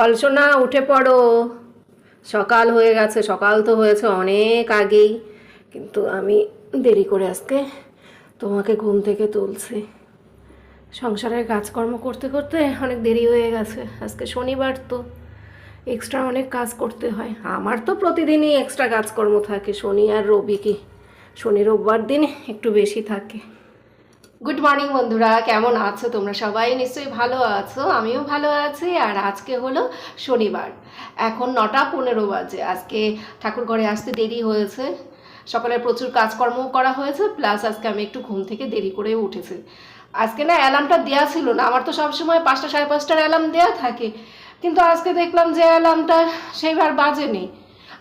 গোপাল সোনা উঠে পড়ো। সকাল হয়ে গেছে, সকাল তো হয়েছে অনেক আগেই। কিন্তু আমি দেরি করে আজকে তোমাকে ঘুম থেকে তুলছি। সংসারের কাজকর্ম করতে করতে অনেক দেরি হয়ে গেছে। আজকে শনিবার তো এক্সট্রা অনেক কাজ করতে হয়। আমার তো প্রতিদিনই এক্সট্রা কাজকর্ম থাকে, শনি আর রবি কি? শনি রোববার দিন একটু বেশি থাকে। গুড মর্নিং বন্ধুরা। কেমন আছো তোমরা? সবাই নিশ্চয়ই ভালো আছো। আমিও ভালো আছি। আর আজকে হলো শনিবার। এখন নটা পনেরো বাজে। আজকে ঠাকুর ঘরে আসতে দেরি হয়েছে। সকালে প্রচুর কাজকর্ম করা হয়েছে। প্লাস আজকে আমি একটু ঘুম থেকে দেরি করে উঠেছি। আজকে না অ্যালার্মটা দেওয়া ছিল না। আমার তো সবসময় পাঁচটা সাড়ে পাঁচটার অ্যালার্ম দেওয়া থাকে। কিন্তু আজকে দেখলাম যে অ্যালার্মটা সেইবার বাজেনি।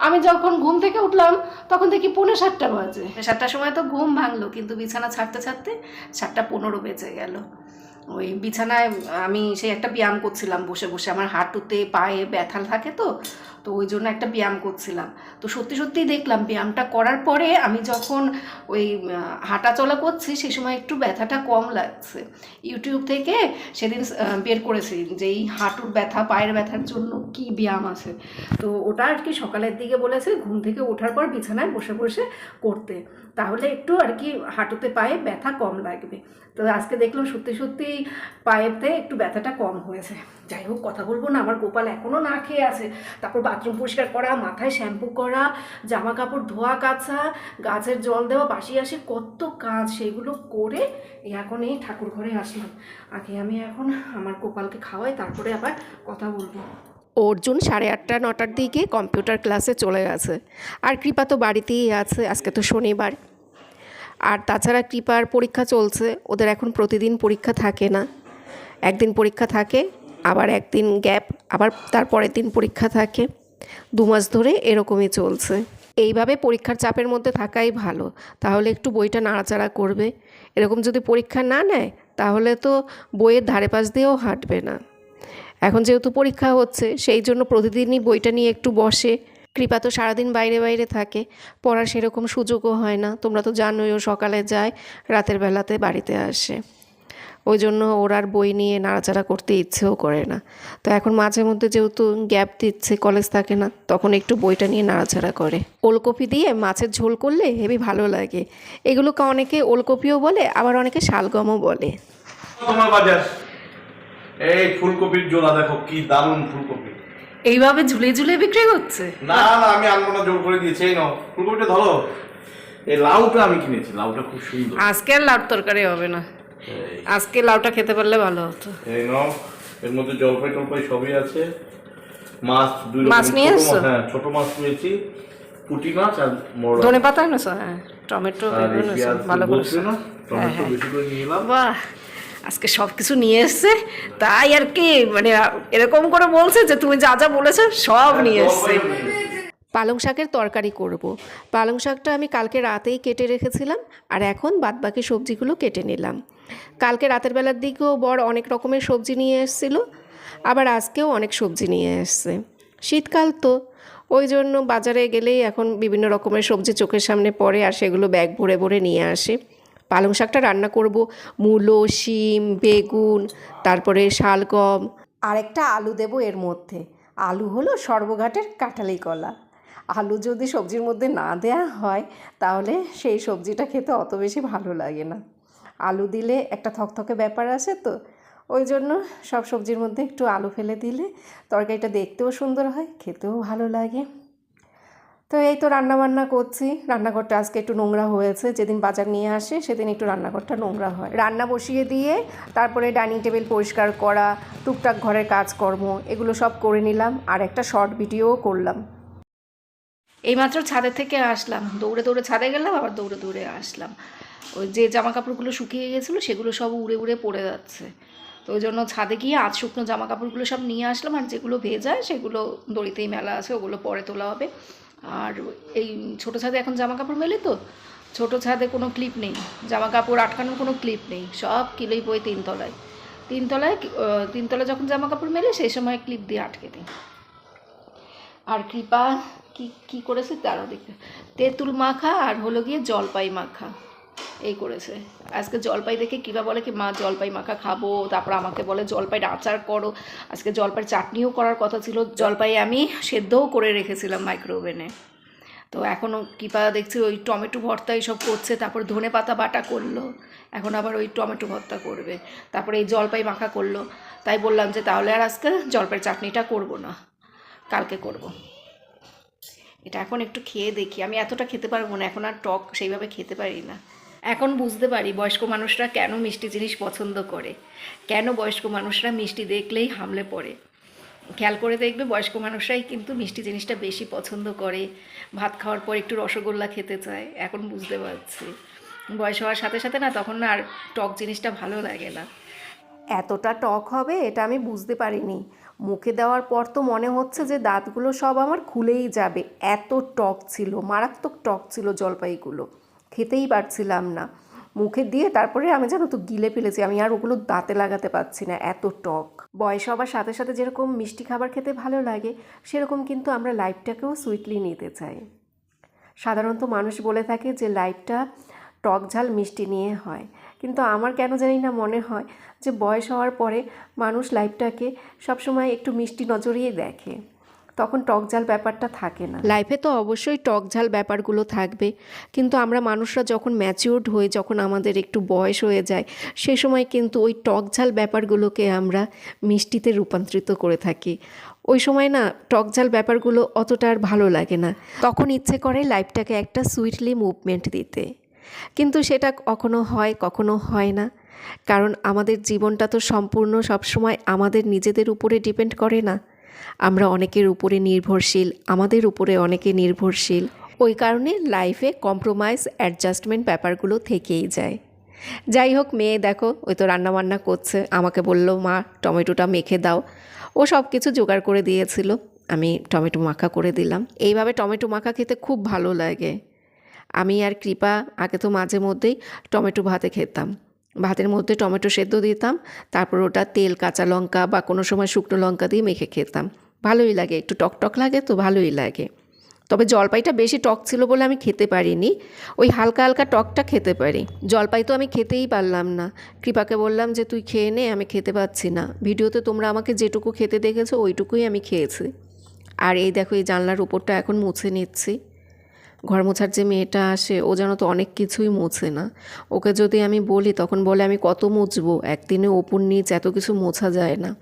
আমি যখন ঘুম থেকে উঠলাম, তখন দেখি পৌনে সাতটা বাজে। সাতটার সময় তো ঘুম ভাঙলো, কিন্তু বিছানা ছাড়তে ছাড়তে সাতটা পনেরো বেজে গেল। ওই বিছানায়, আমি সেই একটা ব্যায়াম করছিলাম বসে বসে। আমার হাঁটুতে, পায়ে ব্যথা থাকে তো তো ওই জন্য একটা ব্যায়াম করছিলাম। তো সত্যি সত্যিই দেখলাম ব্যায়ামটা করার পরে আমি যখন ওই হাঁটা চলা করছি সেই সময় একটু ব্যথাটা কম লাগছে। ইউটিউব থেকে সেদিন বের করেছি যে এই হাঁটুর ব্যথা, পায়ের ব্যথার জন্য কি ব্যায়াম আছে। তো ওটা আর কি সকালের দিকে বলেছে, ঘুম থেকে ওঠার পর বিছানায় বসে বসে করতে। তাহলে একটু আর কি হাঁটুতে পায়ে ব্যথা কম লাগবে। তো আজকে দেখলাম সত্যি সত্যি পায়েতে একটু ব্যথাটা কম হয়েছে। যাই হোক, কথা বলব না, আমার গোপাল এখনও না খেয়ে আছে। তারপর বাথরুম পরিষ্কার করা, মাথায় শ্যাম্পু করা জামা কাপড় ধোয়া, কাচা, গাছের জল দেওয়া, বাসি আসে, কত কাজ সেগুলো করে এখন এই ঠাকুর ঘরে আসলাম। আগে আমি এখন আমার গোপালকে খাওয়াই, তারপরে আবার কথা বলব। অর্জুন সাড়ে আটটা, নটার দিকে কম্পিউটার ক্লাসে চলে গেছে। আর কৃপা তো বাড়িতেই আছে, আজকে তো শনিবার। আর তাছাড়া কৃপার পরীক্ষা চলছে, ওদের এখন প্রতিদিন পরীক্ষা থাকে না। একদিন পরীক্ষা থাকে, আবার একদিন গ্যাপ, আবার তারপরের দিন পরীক্ষা থাকে। দু মাস ধরে এরকমই চলছে। এইভাবে পরীক্ষার চাপের মধ্যে থাকাই ভালো। তাহলে একটু বইটা নাড়াচাড়া করবে। এরকম যদি পরীক্ষা না নেয়, তাহলে তো বইয়ের ধারে পাশ দিয়েও হাঁটবে না। এখন যেহেতু পরীক্ষা হচ্ছে, সেই জন্য প্রতিদিনই বইটা নিয়ে একটু বসে। কৃপা তো সারাদিন বাইরে বাইরে থাকে, পড়ার সেরকম সুযোগও হয় না। তোমরা তো জানোই ও সকালে যায়, রাতের বেলাতে বাড়িতে আসে। ওই জন্য ওর আর বই নিয়ে নাড়াচাড়া করতে ইচ্ছেও করে না। তো এখন মাঝে মধ্যে যেহেতু গ্যাপ দিচ্ছে, কলেজ থাকে না, তখন একটু বইটা নিয়ে নাড়াচাড়া করে। ওলকপি দিয়ে মাছের ঝোল করলে হেবি ভালো লাগে। এগুলোকে অনেকে ওলকপিও বলে, আবার অনেকে শালগমও বলে। এই ফুলকপির জোড়া দেখো কি দারুণ ফুলকপি। এইভাবে ঝুলে ঝুলে বিক্রি করছে না না আমি আনব না জোর করে দিয়েছি এই নাও। ফুলকপিটা ধরো। এই লাউটা আমি কিনেছি লাউটা খুব সুন্দর। আজকে আর লাউর তরকারি হবে না। আজকে লাউটা খেতে পারলে ভালো হতো। এই নাও এর মধ্যে জলপাই টলপাই সবই আছে। মাছ দুই রকম মাছ নিয়ে এসছো? হ্যাঁ ছোট মাছ নিয়েছি। পুঁটি মাছ আর মোড়া ধনে পাতা এনেছো? হ্যাঁ টমেটো বেগুন ভালো করে না হ্যাঁ, টমেটো বেশি করে নিয়ে এলাম। বাহ! আজকে সব কিছু নিয়ে এসছে। তাই আর কি মানে এরকম করে বলছে যে তুমি যা যা বলেছ সব নিয়ে এসছে। জলপাইও নিয়ে এসেছি। পালং শাকের তরকারি করব। পালং শাকটা আমি কালকে রাতেই কেটে রেখেছিলাম আর এখন বাদবাকি সবজিগুলো কেটে নিলাম। কালকে রাতের বেলার দিকেও বর অনেক রকমের সবজি নিয়ে এসেছিল আবার আজকেও অনেক সবজি নিয়ে এসছে। শীতকাল তো ওই জন্য বাজারে গেলেই এখন বিভিন্ন রকমের সবজি চোখের সামনে পড়ে আর সেগুলো ব্যাগ ভরে ভরে নিয়ে আসে। পালং শাকটা রান্না করব। মূলো, শিম, বেগুন, তারপরে শালগম। আর একটা আলু দেবো এর মধ্যে। আলু হলো সর্বঘাটের কাঁঠালি কলা। আলু যদি সবজির মধ্যে না দেয়া হয়, তাহলে সেই সবজিটা খেতে অত বেশি ভালো লাগে না। আলু দিলে একটা থকথকে ব্যাপার আছে তো। ওই জন্য সব সবজির মধ্যে একটু আলু ফেলে দিলে তরকারিটা দেখতেও সুন্দর হয়, খেতেও ভালো লাগে। তো এই তো রান্না বান্না করছি। রান্নাঘরটা আজকে একটু নোংরা হয়েছে। যেদিন বাজার নিয়ে আসে, সেদিন একটু রান্নাঘরটা নোংরা হয়। রান্না বসিয়ে দিয়ে তারপরে ডাইনিং টেবিল পরিষ্কার করা, টুকটাক ঘরের কাজকর্ম, এগুলো সব করে নিলাম। আর একটা শর্ট ভিডিওও করলাম। এইমাত্র ছাদের থেকে আসলাম। দৌড়ে দৌড়ে ছাদে গেলাম, আবার দৌড়ে দৌড়ে আসলাম। ওই যে জামা কাপড়গুলো শুকিয়ে গেছিল, সেগুলো সব উড়ে উড়ে পড়ে যাচ্ছে। তো ওই জন্য ছাদে গিয়ে আজ শুকনো জামা কাপড়গুলো সব নিয়ে আসলাম। আর যেগুলো ভেজায়, সেগুলো দড়িতেই মেলা আছে, ওগুলো পরে তোলা হবে। আর এই ছোট ছাদে এখন জামা কাপড় মেলে তো? ছোট ছাদে কোনো ক্লিপ নেই। জামা কাপড় আটকানোর কোনো ক্লিপ নেই। সব কিলোই বই তিনতলায় তিনতলায় তিনতলা যখন জামা কাপড় মেলে, সেই সময় ক্লিপ দিয়ে আটকে দিই আর কৃপা কি কি করেছে তারও দেখতে। তেঁতুল মাখা আর হলো গিয়ে জলপাই মাখা। এই করেছে। আজকে জলপাই দেখে কিবা বলে কি, মা, জলপাই মাখা খাব। তারপর আমাকে বলে, জলপাইটা আচার করো। আজকে জলপাই চাটনিও করার কথা ছিল। জলপাই আমি সেদ্ধও করে রেখেছিলাম মাইক্রোওভেনে তো এখনও কৃপা দেখছি, ওই টমেটো ভর্তা এইসব করছে, তারপর ধনে পাতা বাটা করল। এখন আবার ওই টমেটো ভর্তা করবে। তারপরে এই জলপাই মাখা করল। তাই বললাম যে, তাহলে আর আজকে জলপাই চাটনিটা করব না। কালকে করব। এটা এখন একটু খেয়ে দেখি। আমি এতটা খেতে পারব না, এখন আর টক সেইভাবে খেতে পারি না। এখন বুঝতে পারি বয়স্ক মানুষরা কেন মিষ্টি জিনিস পছন্দ করে। কেন বয়স্ক মানুষরা মিষ্টি দেখলেই হামলে পড়ে। খেয়াল করে দেখবে বয়স্ক মানুষরাই কিন্তু মিষ্টি জিনিসটা বেশি পছন্দ করে। ভাত খাওয়ার পর একটু রসগোল্লা খেতে চায়, এখন বুঝতে পারছি। বয়স হওয়ার সাথে সাথে না তখন না আর টক জিনিসটা ভালো লাগে না। এতটা টক হবে এটা আমি বুঝতে পারিনি। মুখে দেওয়ার পর তো মনে হচ্ছে যে দাঁতগুলো সব আমার খুলেই যাবে। এত টক ছিল, মারাত্মক টক ছিল জলপাইগুলো। খেতেই পারছিলাম না। মুখে দিয়ে তারপরে আমি জানো তো গিলে ফেলেছি, আমি আর ওগুলো দাঁতে লাগাতে পারছি না, এত টক। বয়স হবার সাথে সাথে যেরকম মিষ্টি খাবার খেতে ভালো লাগে, সেরকম কিন্তু আমরা লাইফটাকেও সুইটলি নিতে চাই। সাধারণত মানুষ বলে থাকে যে লাইফটা টক ঝাল মিষ্টি নিয়ে হয়। কিন্তু আমার কেন জানি না মনে হয় যে বয়স হওয়ার পরে মানুষ লাইফটাকে সবসময় একটু মিষ্টি নজরেই দেখে। তখন টক ঝাল ব্যাপারটা থাকে না। লাইফে তো অবশ্যই টক ঝাল ব্যাপারগুলো থাকবে। কিন্তু আমরা মানুষরা যখন ম্যাচিউরড হয়ে যখন আমাদের একটু বয়স হয়ে যায়, সে সময় কিন্তু ওই টক ঝাল ব্যাপারগুলোকে আমরা মিষ্টিতে রূপান্তরিত করে থাকি। ওই সময় না টক ঝাল ব্যাপারগুলো অতটা আর ভালো লাগে না। তখন ইচ্ছে করে লাইফটাকে একটা সুইটলি মুভমেন্ট দিতে। কিন্তু সেটা কখনো হয় কখনো হয় না। কারণ আমাদের জীবনটা তো সম্পূর্ণ সবসময় আমাদের নিজেদের উপরে ডিপেন্ড করে না। আমরা অনেকের উপরে নির্ভরশীল, আমাদের উপরে অনেকে নির্ভরশীল। ওই কারণে লাইফে কম্প্রোমাইজ অ্যাডজাস্টমেন্ট ব্যাপারগুলো থেকেই যায়। যাই হোক, মেয়ে দেখো, ওই তো রান্নাবান্না করছে। আমাকে বলল, মা, টমেটোটা মেখে দাও। ও সব কিছু জোগাড় করে দিয়েছিল। আমি টমেটো মাখা করে দিলাম। এইভাবে টমেটো মাখা খেতে খুব ভালো লাগে। আমি আর কৃপা, আগে তো মাঝে মধ্যেই টমেটো ভাতে খেতাম। ভাতের মধ্যে টমেটো সেদ্ধ দিতাম, তারপর ওটা তেল, কাঁচা লঙ্কা বা কোনো সময় শুকনো লঙ্কা দিয়ে মেখে খেতাম। ভালোই লাগে, একটু টক টক লাগে তো ভালোই লাগে। তবে জলপাইটা বেশি টক ছিল বলে আমি খেতে পারিনি, ওই হালকা হালকা টকটা খেতে পারি। জলপাই তো আমি খেতেই পারলাম না। কৃপাকে বললাম যে, তুই খেয়ে নে, আমি খেতে পাচ্ছি না। ভিডিওতে তোমরা আমাকে যেটুকু খেতে দেখেছ, ওইটুকুই আমি খেয়েছি। আর এই দেখো, এই জানলার উপরটা এখন মুছে নিচ্ছি। ঘর মোছার যে মেয়েটা আসে, ও যেন তো অনেক কিছুই মোছে না। ওকে যদি আমি বলি, তখন বলে, আমি কত মুছবো? একদিনে ওপর নিচ এত কিছু মোছা যায় না।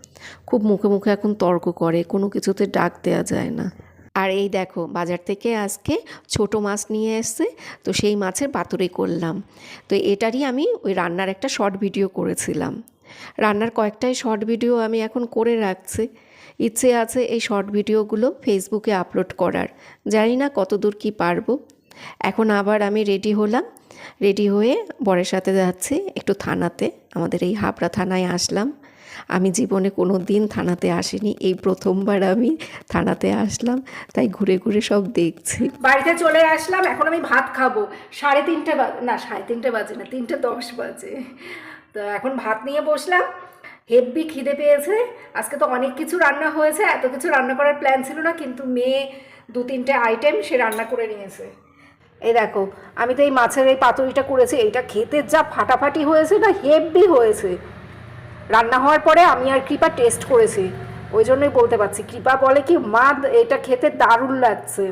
খুব মুখে মুখে এখন তর্ক করে, কোনো কিছুতে ডাক দেওয়া যায় না। আর এই দেখো, বাজার থেকে আজকে ছোট মাছ নিয়ে এসছে, তো সেই মাছের পাতুরি করলাম। তো এটারই আমি ওই রান্নার একটা শর্ট ভিডিও করেছিলাম। রান্নার কয়েকটাই শর্ট ভিডিও আমি এখন করে রাখছি। ইচ্ছে আছে এই শর্ট ভিডিওগুলো ফেসবুকে আপলোড করার। জানি না কতদূর কি পারব। এখন আবার আমি রেডি হলাম। রেডি হয়ে বরের সাথে যাচ্ছি একটু থানাতে। আমাদের এই হাবড়া থানায় আসলাম। আমি জীবনে কোনো দিন থানাতে আসিনি। এই প্রথমবার আমি থানাতে আসলাম। তাই ঘুরে ঘুরে সব দেখছি। বাড়িতে চলে আসলাম। এখন আমি ভাত খাব। সাড়ে তিনটে না, সাড়ে তিনটে বাজে না, তিনটে দশ বাজে। তো এখন ভাত নিয়ে বসলাম। হেব্বি খিদে পেয়েছে। আজকে তো অনেক কিছু রান্না হয়েছে, এত কিছু রান্না করার প্ল্যান ছিল না, কিন্তু মেয়ে দু তিনটে আইটেম সে রান্না করে নিয়েছে। এই দেখো, আমি তো এই মাছের এই পাতুরিটা করেছি, এইটা খেতে যা ফাটাফাটি হয়েছে না, হেব্বি হয়েছে। রান্না হওয়ার পরে আমি আর কৃপা টেস্ট করেছি, ওই জন্যই বলতে পারছি। কৃপা বলে কি, মা, এটা খেতে দারুণ লাগছে।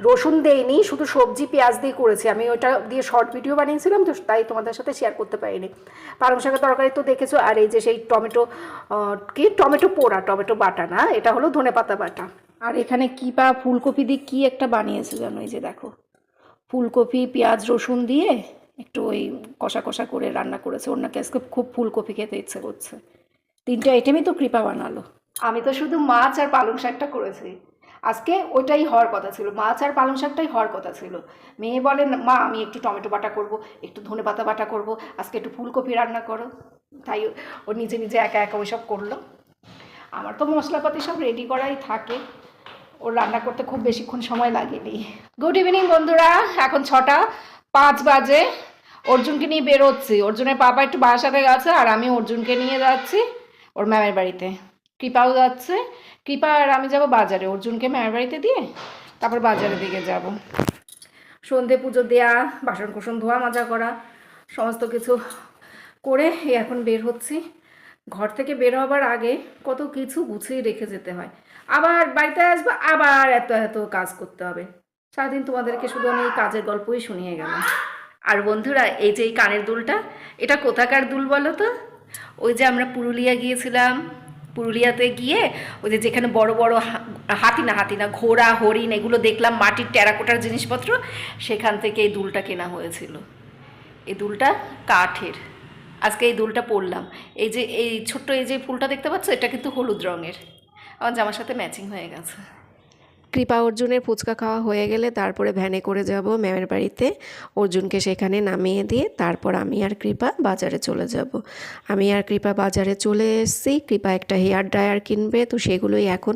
রসুন দেইনি শুধু সবজি পেঁয়াজ দিয়ে করেছি। আমি ওটা দিয়ে শর্ট ভিডিও বানিয়েছিলাম তো তাই তোমাদের সাথে শেয়ার করতে পারিনি। পালং শাকের তরকারি তো দেখেছ আর এই যে সেই টমেটো কি? টমেটো পোড়া টমেটো বাটা না? এটা হলো ধনেপাতা বাটা। আর এখানে কৃপা ফুলকপি দিয়ে কি একটা বানিয়েছে জানো? এই যে দেখো ফুলকপি পেঁয়াজ রসুন দিয়ে একটু ওই কষা কষা করে রান্না করেছে। ওর নাকি আজকে খুব ফুলকপি খেতে ইচ্ছে করছে। তিনটে আইটেমই তো কৃপা বানালো। আমি তো শুধু মাছ আর পালং শাকটা করেছি। আজকে ওইটাই হওয়ার কথা ছিল, মাছ আর পালং শাকটাই হওয়ার কথা ছিল। মেয়ে বলে, মা, আমি একটু টমেটো বাটা করব, একটু ধনে পাতা বাটা করব, আজকে একটু ফুলকপি রান্না করো। তাই ও নিজে নিজে একা একা ওইসব করল। আমার তো মশলাপাতি সব রেডি করাই থাকে। ওর রান্না করতে খুব বেশিক্ষণ সময় লাগেনি। গুড ইভিনিং বন্ধুরা। এখন ছটা পাঁচ বাজে। অর্জুনকে নিয়ে বেরোচ্ছি। অর্জুনের পাপা একটু বাসাতে গেছে আর আমি অর্জুনকে নিয়ে যাচ্ছি ওর ম্যামের বাড়িতে। কৃপাও যাচ্ছে। কৃপা আর আমি যাব বাজারে। অর্জুনকে মায়ের বাড়িতে দিয়ে তারপর বাজারের দিকে যাব। সন্ধে পুজো দেয়া বাসন কোসন ধোয়া, মাজা করা, সমস্ত কিছু করে এখন বের হচ্ছি। ঘর থেকে বের হবার আগে কত কিছু গুছিয়ে রেখে যেতে হয়। আবার বাড়িতে আসব, আবার এত এত কাজ করতে হবে। সারাদিন তোমাদেরকে শুধু আমি এই কাজের গল্পই শুনিয়ে গেলাম। আর বন্ধুরা, এই যে এই কানের দুলটা, এটা কোথাকার দুল বলো তো? ওই যে আমরা পুরুলিয়া গিয়েছিলাম পুরুলিয়াতে গিয়ে ওই যে যেখানে বড় বড় হাতি না হাতি না, ঘোড়া, হরিণ এগুলো দেখলাম, মাটির টেরাকোটার জিনিসপত্র, সেখান থেকে এই দুলটা কেনা হয়েছিল। এই দুলটা কাঠের। আজকে এই দুলটা পরলাম। এই যে, এই ছোট্ট এই যে ফুলটা দেখতে পাচ্ছ, এটা কিন্তু হলুদ রঙের। আমার জামার সাথে ম্যাচিং হয়ে গেছে। কৃপা অর্জুনের ফুচকা খাওয়া হয়ে গেলে তারপরে ভ্যানে করে যাব ম্যামের বাড়িতে। অর্জুনকে সেখানে নামিয়ে দিয়ে তারপর আমি আর কৃপা বাজারে চলে যাব। আমি আর কৃপা বাজারে চলে এসেছি। কৃপা একটা হেয়ার ড্রায়ার কিনবে, তো সেগুলোই এখন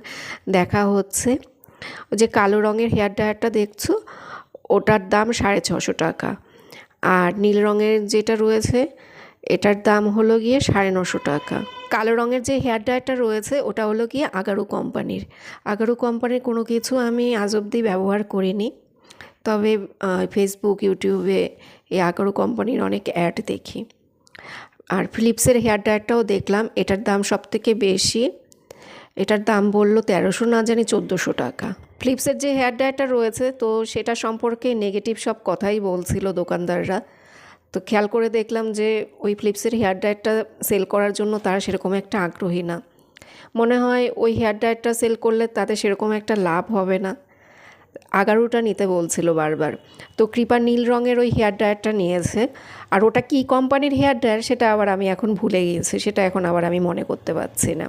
দেখা হচ্ছে। যে কালো রঙের হেয়ার ড্রায়ারটা দেখছ? ওটার দাম সাড়ে ছশো টাকা। আর নীল রঙের যেটা রয়েছে এটার দাম হলো গিয়ে সাড়ে নশো টাকা। কালো রঙের যে হেয়ার ড্রায়ারটা রয়েছে, ওটা হলো গিয়ে আগারু কোম্পানির। আগারু কোম্পানির কোনো কিছু আমি আজ অবধি ব্যবহার করিনি। তবে ফেসবুক ইউটিউবে এই আগারু কোম্পানির অনেক অ্যাড দেখি। আর ফিলিপসের হেয়ার ড্রায়ারটাও দেখলাম, এটার দাম সব থেকে বেশি। এটার দাম বলল তেরোশো, না জানি চোদ্দোশো টাকা। ফ্লিপসের যে হেয়ার ড্রায়ারটা রয়েছে, তো সেটা সম্পর্কে নেগেটিভ সব কথাই বলছিল দোকানদাররা। তো খেয়াল করে দেখলাম যে ওই ফ্লিপসের হেয়ার ড্রায়ারটা সেল করার জন্য তারা সেরকম একটা আগ্রহী না। মনে হয় ওই হেয়ার ড্রায়ারটা সেল করলে তাতে সেরকম একটা লাভ হবে না। আগারোটা নিতে বলছিল বারবার। তো কৃপা নীল রঙের ওই হেয়ার ড্রায়ারটা নিয়েছে। আর ওটা কী কোম্পানির হেয়ার ড্রায়ার সেটা আবার আমি এখন ভুলে গিয়েছি, সেটা এখন আবার আমি মনে করতে পারছি না।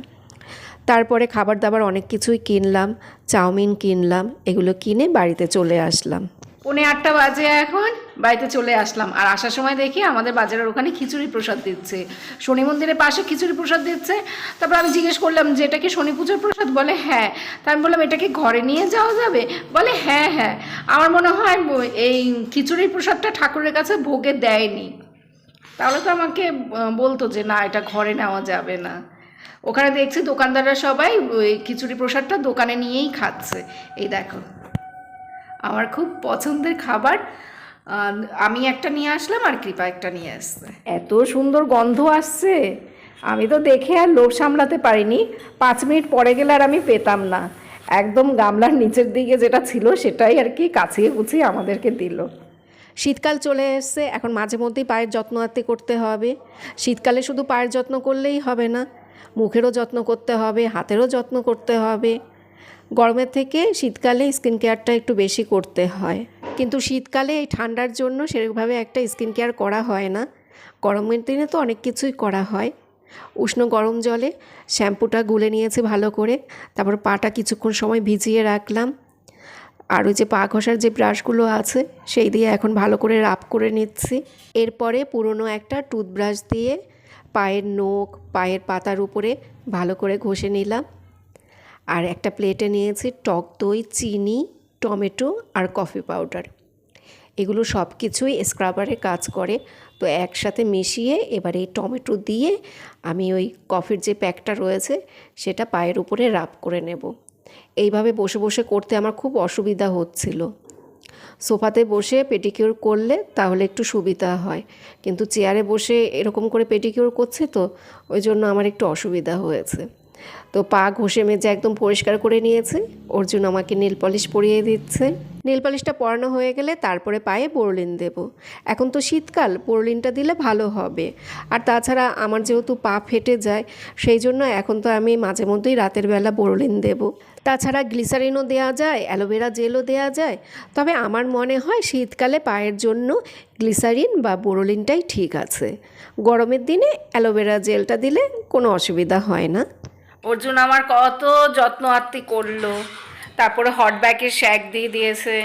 তারপরে খাবার দাবার অনেক কিছুই কিনলাম, চাউমিন কিনলাম, এগুলো কিনে বাড়িতে চলে আসলাম। পৌনে আটটা বাজে এখন, বাড়িতে চলে আসলাম। আর আসার সময় দেখি আমাদের বাজারের ওখানে খিচুড়ি প্রসাদ দিচ্ছে। শনি মন্দিরের পাশে খিচুড়ি প্রসাদ দিচ্ছে। তারপর আমি জিজ্ঞেস করলাম যে, এটা কি শনি পুজোর প্রসাদ? বলে হ্যাঁ। তা আমি বললাম, এটা কি ঘরে নিয়ে যাওয়া যাবে? বলে হ্যাঁ হ্যাঁ। আমার মনে হয় এই খিচুড়ির প্রসাদটা ঠাকুরের কাছে ভোগে দেয়নি। তাহলে তো আমাকে বলতো যে, না, এটা ঘরে নেওয়া যাবে না। ওখানে দেখছি দোকানদাররা সবাই, ওই খিচুড়ি প্রসাদটা দোকানে নিয়েই খাচ্ছে। এই দেখো। আমার খুব পছন্দের খাবার। আমি একটা নিয়ে আসলাম আর কৃপা একটা নিয়ে আসছে। এত সুন্দর গন্ধ আসছে। আমি তো দেখে আর লোভ সামলাতে পারিনি। পাঁচ মিনিট পরে গেলে আর আমি পেতাম না। একদম গামলার নিচের দিকে যেটা ছিল সেটাই আর কি কাছিয়ে কুচিয়ে আমাদেরকে দিল। শীতকাল চলে এসছে এখন মাঝে মধ্যেই পায়ের যত্ন আত্তি করতে হবে। শীতকালে শুধু পায়ের যত্ন করলেই হবে না মুখেরও যত্ন করতে হবে হাতেরও যত্ন করতে হবে। গরমের থেকে শীতকালে স্কিন কেয়ারটা একটু বেশি করতে হয়। কিন্তু শীতকালে এই ঠান্ডার জন্য সেরকমভাবে একটা স্কিন কেয়ার করা হয় না। গরমের দিনে তো অনেক কিছুই করা হয়। উষ্ণ গরম জলে শ্যাম্পুটা গুলে নিয়েছি ভালো করে, তারপর পাটা কিছুক্ষণ সময় ভিজিয়ে রাখলাম। আর ওই যে পা ঘষার যে ব্রাশগুলো আছে, সেই দিয়ে এখন ভালো করে রাব করে নিচ্ছি। এরপরে পুরনো একটা টুথব্রাশ দিয়ে পায়ের নখ, পায়ের পাতার উপরে ভালো করে ঘষে নিলাম। আর একটা প্লেটে নিয়েছি টক দই, চিনি, টমেটো আর কফি পাউডার। এগুলো সব কিছুই স্ক্রাবারে কাজ করে। তো একসাথে মিশিয়ে এবার এই টমেটো দিয়ে আমি ওই কফির যে প্যাকটা রয়েছে সেটা পায়ের উপরে রাব করে নেব। এইভাবে বসে বসে করতে আমার খুব অসুবিধা হচ্ছিল। সোফাতে বসে পেটিকিউর করলে তাহলে একটু সুবিধা হয়। কিন্তু চেয়ারে বসে এরকম করে পেটিকিউর করছে তো ওই জন্য আমার একটু অসুবিধা হয়েছে। তো পা ঘষে মেজে একদম পরিষ্কার করে নিয়েছে। অর্জুন আমাকে নীল পলিশ পরিয়ে দিচ্ছে। নীল পলিশটা পরানো হয়ে গেলে তারপরে পায়ে বোরলিন দেব। এখন তো শীতকাল, বোরলিনটা দিলে ভালো হবে। আর তাছাড়া আমার যেহেতু পা ফেটে যায়, সেই জন্য এখন তো আমি মাঝে মধ্যেই রাতের বেলা বোরলিন দেব। তাছাড়া গ্লিসারিনও দেওয়া যায়, অ্যালোভেরা জেলও দেওয়া যায়। তবে আমার মনে হয় শীতকালে পায়ের জন্য গ্লিসারিন বা বোরোলিনটাই ঠিক আছে। গরমের দিনে অ্যালোভেরা জেলটা দিলে কোনো অসুবিধা হয় না। অর্জুন আমার কত যত্ন আত্মি করল। তারপরে হট ব্যাগের শ্যাক দিয়ে দিয়েছে,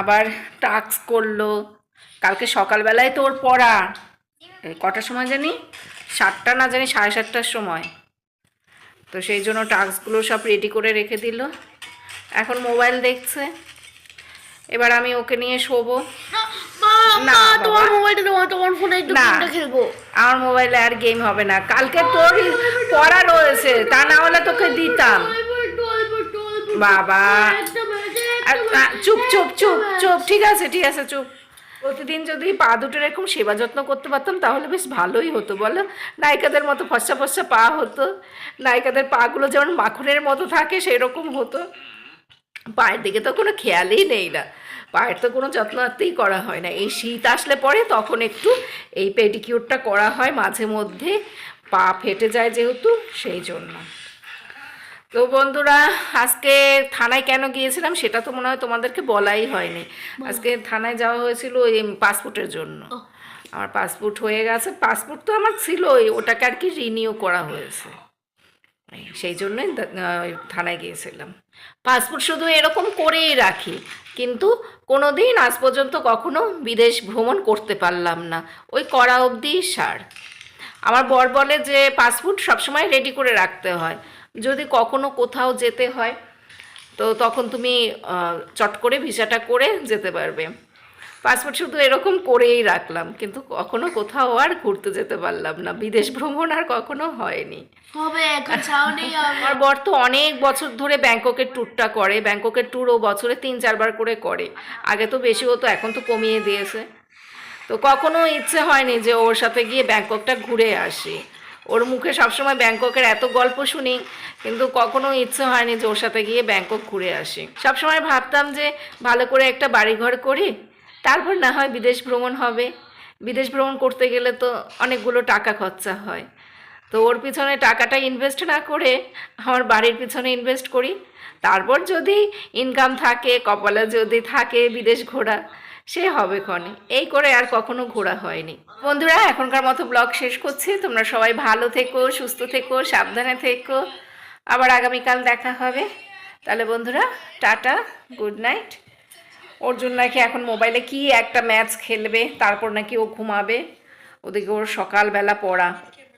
আবার টাক্স করল। কালকে সকালবেলায় তো ওর পড়া কটার সময় জানি? সাতটা না জানি, সাড়ে সাতটার সময়। তো সেই জন্য টাস্কগুলো সব রেডি করে রেখে দিল। এখন মোবাইল দেখছে। এবার আমি ওকে নিয়ে শোবো। না তোমার মোবাইলটা তোমার তোমার ফোনে একটু গেমটা খেলব। আমার মোবাইলে আর গেম হবে না। কালকে তোর পড়া রয়েছে তা না হলে তোকে দিতাম। বাবা। চুপ চুপ চুপ চুপ ঠিক আছে ঠিক আছে চুপ। প্রতিদিন যদি পা দুটোর এরকম সেবা যত্ন করতে পারতাম তাহলে বেশ ভালোই হতো বলো? নায়িকাদের মতো ফসা ফসা পা হতো। নায়িকাদের পাগুলো যেমন মাখনের মতো থাকে সেরকম হতো। পায়ের দিকে তো কোনো খেয়ালই নেই না। পায়ের তো কোনো যত্ন আত্মেই করা হয় না। এই শীত আসলে পরে তখন একটু এই পেডিকিউরটা করা হয় মাঝে মধ্যে। পা ফেটে যায় যেহেতু সেই জন্য। তো বন্ধুরা আজকে থানায় কেন গিয়েছিলাম সেটা তো মনে হয় তোমাদেরকে বলাই হয়নি। আজকে থানায় যাওয়া হয়েছিল ওই পাসপোর্টের জন্য। আমার পাসপোর্ট হয়ে গেছে। পাসপোর্ট তো আমার ছিলই ওটাকে আর কি রিনিউ করা হয়েছে। সেই জন্যই থানায় গিয়েছিলাম। পাসপোর্ট শুধু এরকম করেই রাখি। কিন্তু কোনো দিন আজ পর্যন্ত কখনো বিদেশ ভ্রমণ করতে পারলাম না। ওই করা অবধি সার। আমার বর বলে যে পাসপোর্ট সবসময় রেডি করে রাখতে হয়। যদি কখনো কোথাও যেতে হয়, তো তখন তুমি চট করে ভিসাটা করে যেতে পারবে। পাসপোর্ট শুধু এরকম করেই রাখলাম কিন্তু কখনো কোথাও আর ঘুরতে যেতে পারলাম না। বিদেশ ভ্রমণ আর কখনো হয়নি। হবে। আমার বর তো অনেক বছর ধরে ব্যাংককের ট্যুরটা করে ব্যাংককের ট্যুর ও বছরে তিন চারবার করে করে। আগে তো বেশি হতো এখন তো কমিয়ে দিয়েছে। তো কখনো ইচ্ছে হয়নি যে ওর সাথে গিয়ে ব্যাংককটা ঘুরে আসি। ওর মুখে সবসময় ব্যাংককের এত গল্প শুনি কিন্তু কখনো ইচ্ছে হয়নি যে ওর সাথে গিয়ে ব্যাংকক ঘুরে আসি। সবসময় ভাবতাম যে ভালো করে একটা বাড়িঘর করি তারপর না হয় বিদেশ ভ্রমণ হবে। বিদেশ ভ্রমণ করতে গেলে তো অনেকগুলো টাকা খরচা হয়। তো ওর পিছনে টাকাটা ইনভেস্ট না করে আমার বাড়ির পিছনে ইনভেস্ট করি। তারপর যদি ইনকাম থাকে, কপালে যদি থাকে বিদেশ ঘোরা, সে হবে ক্ষণে। এই করে আর কখনো ঘোরা হয়নি। বন্ধুরা, এখনকার মতো ব্লগ শেষ করছি। তোমরা সবাই ভালো থেকো, সুস্থ থেকো, সাবধানে থেকো। আবার আগামীকাল দেখা হবে। তাহলে বন্ধুরা, টাটা গুড নাইট ওর জন্য নাকি এখন মোবাইলে কি একটা ম্যাচ খেলবে, তারপর নাকি ও ঘুমাবে? ওদিকে ওর সকালবেলা পড়া।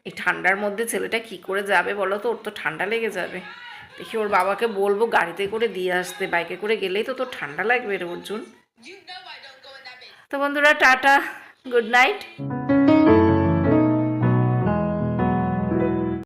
এই ঠান্ডার মধ্যে ছেলেটা কি করে যাবে বলো তো? ওর তো ঠান্ডা লেগে যাবে। দেখি ওর বাবাকে বলব গাড়িতে করে দিয়ে আসতে, বাইকে করে গেলেই তো তোর ঠান্ডা লাগবে রে অর্জুন। তো বন্ধুরা, টাটা গুড নাইট